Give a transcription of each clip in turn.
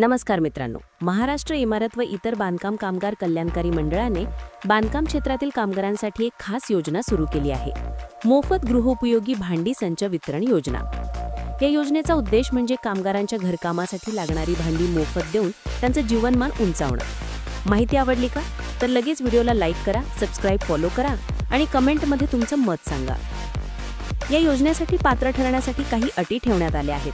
नमस्कार मित्रांनो. महाराष्ट्र इमारत व इतर बांधकाम कामगार कल्याणकारी मंडळाने बांधकाम क्षेत्रातील कामगारांसाठी एक खास योजना सुरू केली आहे. मोफत गृहोपयोगी भांडी संच वितरण योजना. या योजनेचा उद्देश म्हणजे कामगारांच्या घरकामासाठी लागणारी भांडी मोफत देऊन त्यांचं जीवनमान उंचावणं. माहिती आवडली का? तर लगेच व्हिडिओला लाईक करा सबस्क्राईब फॉलो करा आणि कमेंटमध्ये तुमचं मत सांगा. या योजनेसाठी पात्र ठरण्यासाठी काही अटी ठेवण्यात आल्या आहेत.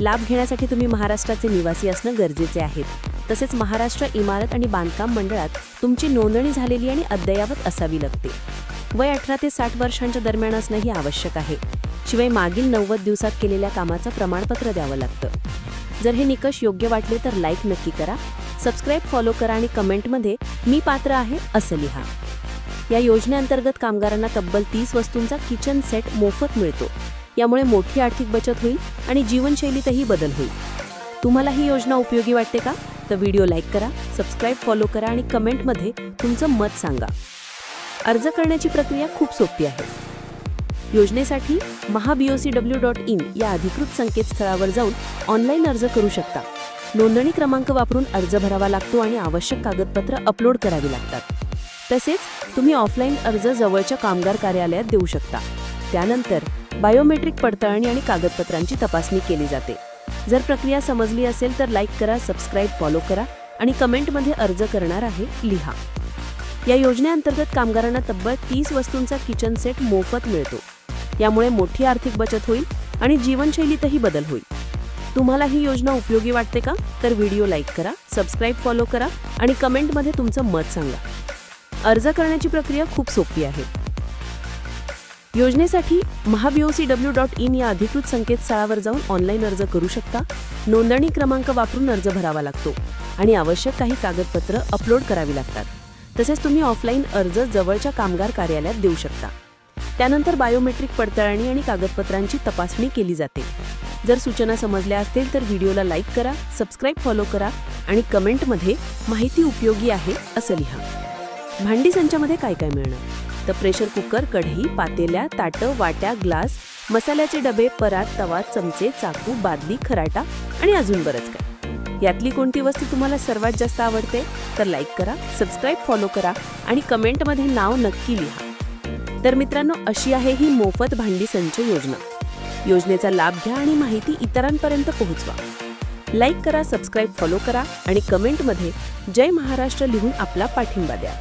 लाभ घेण्यासाठी तुम्ही महाराष्ट्राचे निवासी असणं गरजेचे आहे. तसेच महाराष्ट्र इमारत आणि बांधकाम मंडळात तुमची नोंदणी झालेली आणि अद्ययावत असावी लागते. वय अठरा ते साठ वर्षांच्या दरम्यान असणंही आवश्यक आहे. शिवाय मागील नव्वद दिवसात केलेल्या कामाचं प्रमाणपत्र द्यावं लागतं. जर हे निकष योग्य वाटले तर लाईक नक्की करा. सबस्क्राईब फॉलो करा आणि कमेंटमध्ये मी पात्र आहे असं लिहा. या योजनेअंतर्गत कामगारांना तब्बल तीस वस्तूंचा किचन सेट मोफत मिळतो. यामुळे मोठी आर्थिक बचत होईल आणि जीवनशैलीतही बदल होईल. तुम्हाला ही योजना उपयोगी वाटते का? तर व्हिडिओ लाईक करा सबस्क्राईब फॉलो करा आणि कमेंटमध्ये तुमचं मत सांगा. अर्ज करण्याची प्रक्रिया खूप सोपी आहे. योजनेसाठी महाबीओसी डब्ल्यू डॉट इन या अधिकृत संकेतस्थळावर जाऊन ऑनलाईन अर्ज करू शकता. नोंदणी क्रमांक वापरून अर्ज भरावा लागतो आणि आवश्यक कागदपत्र अपलोड करावी लागतात. तसेच तुम्ही ऑफलाईन अर्ज जवळच्या कामगार कार्यालयात देऊ शकता. त्यानंतर बायोमेट्रिक पडताळणी आणि कागदपत्रांची तपासणी केली जाते. जर प्रक्रिया समजली असेल तर लाईक करा सबस्क्राईब फॉलो करा आणि कमेंटमध्ये अर्ज करणार आहे लिहा. या योजनेअंतर्गत कामगारांना तब्बल तीस वस्तूंचा किचन सेट मोफत मिळतो. यामुळे मोठी आर्थिक बचत होईल आणि जीवनशैलीतही बदल होईल. तुम्हाला ही योजना उपयोगी वाटते का? तर व्हिडिओ लाईक करा सबस्क्राईब फॉलो करा आणि कमेंटमध्ये तुमचं मत सांगा. अर्ज करण्याची प्रक्रिया खूप सोपी आहे. योजनेसाठी महाबीओसी डब्ल्यू डॉट इन या अधिकृत संकेतस्थळावर जाऊन ऑनलाईन अर्ज करू शकता. नोंदणी क्रमांक वापरून अर्ज भरावा लागतो आणि आवश्यक काही कागदपत्र अपलोड करावी लागतात. तसेच तुम्ही ऑफलाईन अर्ज जवळच्या कामगार कार्यालयात देऊ शकता. त्यानंतर बायोमेट्रिक पडताळणी आणि कागदपत्रांची तपासणी केली जाते. जर सूचना समजल्या असतील तर व्हिडिओला लाईक करा सबस्क्राईब फॉलो करा आणि कमेंटमध्ये माहिती उपयोगी आहे असं लिहा. भांडी संचामध्ये काय काय मिळणार? तर प्रेशर कुकर कढई पातेल्या ताटं वाट्या ग्लास मसाल्याचे डबे परात तवा चमचे चाकू बादली खराटा आणि अजून बरंच काय. यातली कोणती वस्तू तुम्हाला सर्वात जास्त आवडते? तर लाईक करा सबस्क्राईब फॉलो करा आणि कमेंटमध्ये नाव नक्की लिहा. तर मित्रांनो अशी आहे ही मोफत भांडी संच योजना. योजनेचा लाभ घ्या आणि माहिती इतरांपर्यंत पोहोचवा. लाईक करा सबस्क्राईब फॉलो करा आणि कमेंटमध्ये जय महाराष्ट्र लिहून आपला पाठिंबा द्या.